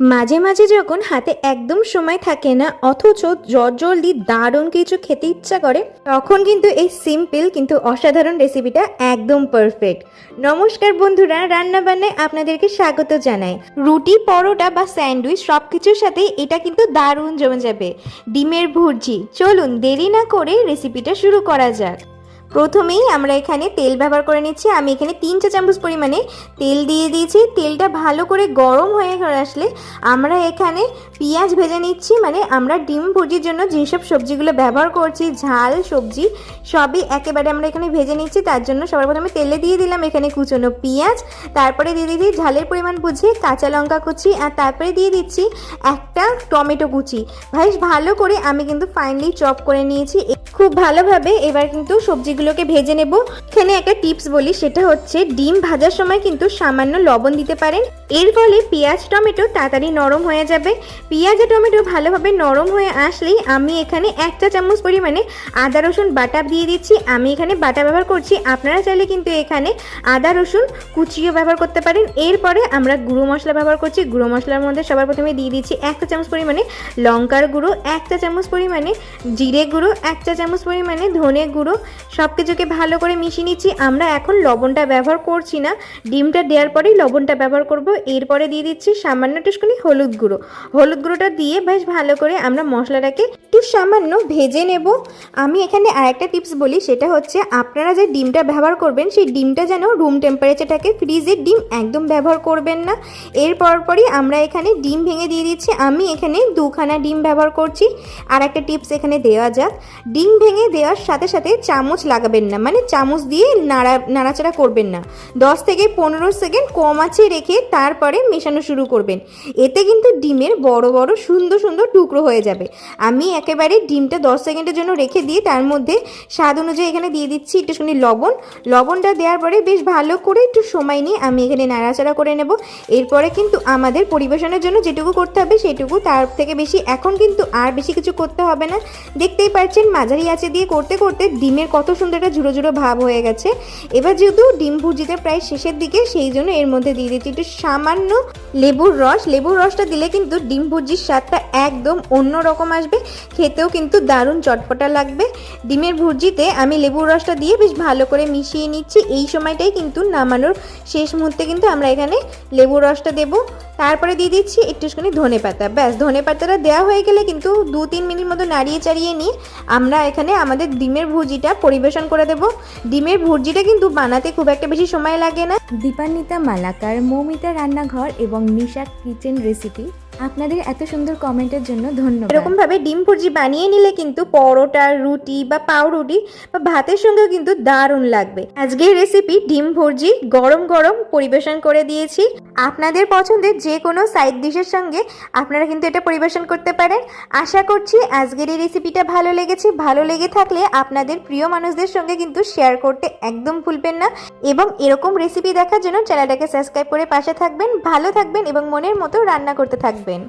মাঝে মাঝে যখন হাতে একদম সময় থাকে না, অথচ জলদি দারুণ কিছু খেতে ইচ্ছা করে, তখন কিন্তু এই সিম্পল কিন্তু অসাধারণ রেসিপিটা একদম পারফেক্ট নমস্কার বন্ধুরা, রান্নাবান্নায় আপনাদেরকে স্বাগত জানাই। রুটি, পরোটা বা স্যান্ডউইচ সব কিছুর সাথে এটা কিন্তু দারুণ জমে যাবে। ডিমের ভুর্জি, চলুন দেরি না করে রেসিপিটা শুরু করা যাক। প্রথমেই আমরা এখানে তেল ব্যবহার করে নিচ্ছি। আমি এখানে তিন চা চামচ পরিমাণে তেল দিয়ে দিয়েছি। তেলটা ভালো করে গরম হয়ে আসলে আমরা এখানে পেঁয়াজ ভেজে নিচ্ছি মানে আমরা ডিম ভুজির জন্য যেসব সবজিগুলো ব্যবহার করছি, ঝাল, সবজি, সবই একেবারে আমরা এখানে ভেজে নিচ্ছি। তার জন্য সবার প্রথমে তেলে দিয়ে দিলাম এখানে কুচনো পেঁয়াজ, তারপরে দিয়ে দিচ্ছি ঝালের পরিমাণ বুঝে কাঁচা লঙ্কা কুচি, আর তারপরে দিয়ে দিচ্ছি একটা টমেটো কুচি। বেশ ভালো করে আমি কিন্তু ফাইনালি চপ করে নিয়েছি। খুব ভালোভাবে এবার কিন্তু সবজিগুলোকে ভেজে নেব। এখানে একটা টিপস বলি, সেটা হচ্ছে ডিম ভাজার সময় কিন্তু সামান্য লবণ দিতে পারেন। এর ফলে পেঁয়াজ, টমেটো তাড়াতাড়ি নরম হয়ে যাবে। পেঁয়াজ টমেটো ভালোভাবে নরম হয়ে আসলেই আমি এখানে এক চা চামচ পরিমাণে আদা, রসুন, বাটা দিয়ে দিচ্ছি। আমি এখানে বাটা ব্যবহার করছি। আপনারা চাইলে কিন্তু এখানে আদা, রসুন কুচিও ব্যবহার করতে পারেন। এরপরে আমরা গুঁড়ো মশলা ব্যবহার করছি। গুঁড়ো মশলার মধ্যে সবার প্রথমে দিয়ে দিচ্ছি এক চা চামচ পরিমাণে লঙ্কার গুঁড়ো এক চা চামচ পরিমাণে জিরে গুঁড়ো এক চা চামচ পরিমাণে ধনে গুঁড়ো। সব কিছুকে ভালো করে মিশিয়ে নিচ্ছি। আমরা এখন লবণটা ব্যবহার করছি না। ডিমটা দেওয়ার পরেই লবণটা ব্যবহার করব। এরপরে দিয়ে দিচ্ছি সামান্য একটুখানি হলুদ গুঁড়ো। হলুদ গুঁড়োটা দিয়ে বেশ ভালো করে আমরা মশলাটাকে একটু সামান্য ভেজে নেব। আমি এখানে আরেকটা টিপস বলি, সেটা হচ্ছে আপনারা যে ডিমটা ব্যবহার করবেন, সেই ডিমটা যেন রুম টেম্পারেচার থাকে ফ্রিজের ডিম একদম ব্যবহার করবেন না। এর পরপরই আমরা এখানে ডিম ভেঙে দিয়ে দিচ্ছি। আমি এখানে দুখানা ডিম ব্যবহার করছি। আর একটা টিপস এখানে দেওয়া যাক। ডিম ভেঙে দেওয়ার সাথে সাথে চামচ লাগাবেন না মানে চামচ দিয়ে নাড়া, নাড়াচাড়া করবেন না। দশ থেকে পনেরো সেকেন্ড কম আছে রেখে তারপরে মেশানো শুরু করবেন। এতে কিন্তু ডিমের বড় বড় সুন্দর সুন্দর টুকরো হয়ে যাবে। আমি একেবারে ডিমটা দশ সেকেন্ডের জন্য রেখে দিয়ে তার মধ্যে স্বাদ অনুযায়ী এখানে দিয়ে দিচ্ছি একটুখানি লবণ। লবণটা দেওয়ার পরে বেশ ভালো করে একটু সময় নিয়ে আমি এখানে নাড়াচাড়া করে নেব। এরপরে কিন্তু আমাদের পরিবেশনের জন্য যেটুকু করতে হবে সেটুকু। তার থেকে বেশি এখন কিন্তু আর বেশি কিছু করতে হবে না। দেখতেই পাচ্ছেন মাঝারি আঁচে দিয়ে করতে করতে ডিমের কত সুন্দর একটা ঝুড়ো ঝুড়ো ভাব হয়ে গেছে। এবার যেহেতু ডিম ভুজিতে প্রায় শেষের দিকে, সেই জন্য এর মধ্যে দিয়ে দিচ্ছি একটু সামান্য লেবুর রস। লেবুর রসটা দিলে কিন্তু ডিম ভুজির স্বাদটা একদম অন্য রকম আসবে। খেতেও কিন্তু দারুণ চটপটা লাগবে। ডিমের ভুর্জিতে আমি লেবুর রসটা দিয়ে বেশ ভালো করে মিশিয়ে নিচ্ছি। এই সময়টাই কিন্তু নামানোর শেষ মুহূর্তে কিন্তু আমরা এখানে লেবুর রসটা দেবো। তারপরে দিয়ে দিচ্ছি একটুখানি ধনে পাতা। ব্যাস, ধনে পাতাটা দেওয়া হয়ে গেলে কিন্তু দু তিন মিনিট মতো নাড়িয়ে চাড়িয়ে নিয়ে আমরা এখানে আমাদের ডিমের ভুজিটা পরিবেশন করে দেব। ডিমের ভুজিটা কিন্তু বানাতে খুব একটা বেশি সময় লাগে না। দীপান্বিতা মালাকার, মৌমিতা রান্নাঘর এবং নিশা কিচেন রেসিপি আপনাদের এত সুন্দর কমেন্টের জন্য ধন্যবাদ। এরকম ভাবে ডিম ভুর্জি বানিয়ে নিলে কিন্তু পরোটা, রুটি বা পাউরুটি বা ভাতের সঙ্গেও কিন্তু দারুণ লাগবে। আজকের রেসিপি ডিম ভুর্জি গরম গরম পরিবেশন করে দিয়েছি। আপনাদের পছন্দের যে কোনো সাইড ডিশের সঙ্গে আপনারা কিন্তু এটা পরিবেশন করতে পারেন। আশা করছি আজকের এই রেসিপিটা ভালো লেগেছে। ভালো লেগে থাকলে আপনাদের প্রিয় মানুষদের সঙ্গে কিন্তু শেয়ার করতে একদম ভুলবেন না। এবং এরকম রেসিপি দেখার জন্য চ্যানেলটাকে সাবস্ক্রাইব করে পাশে থাকবেন। ভালো থাকবেন এবং মনের মতো রান্না করতে থাকবেন।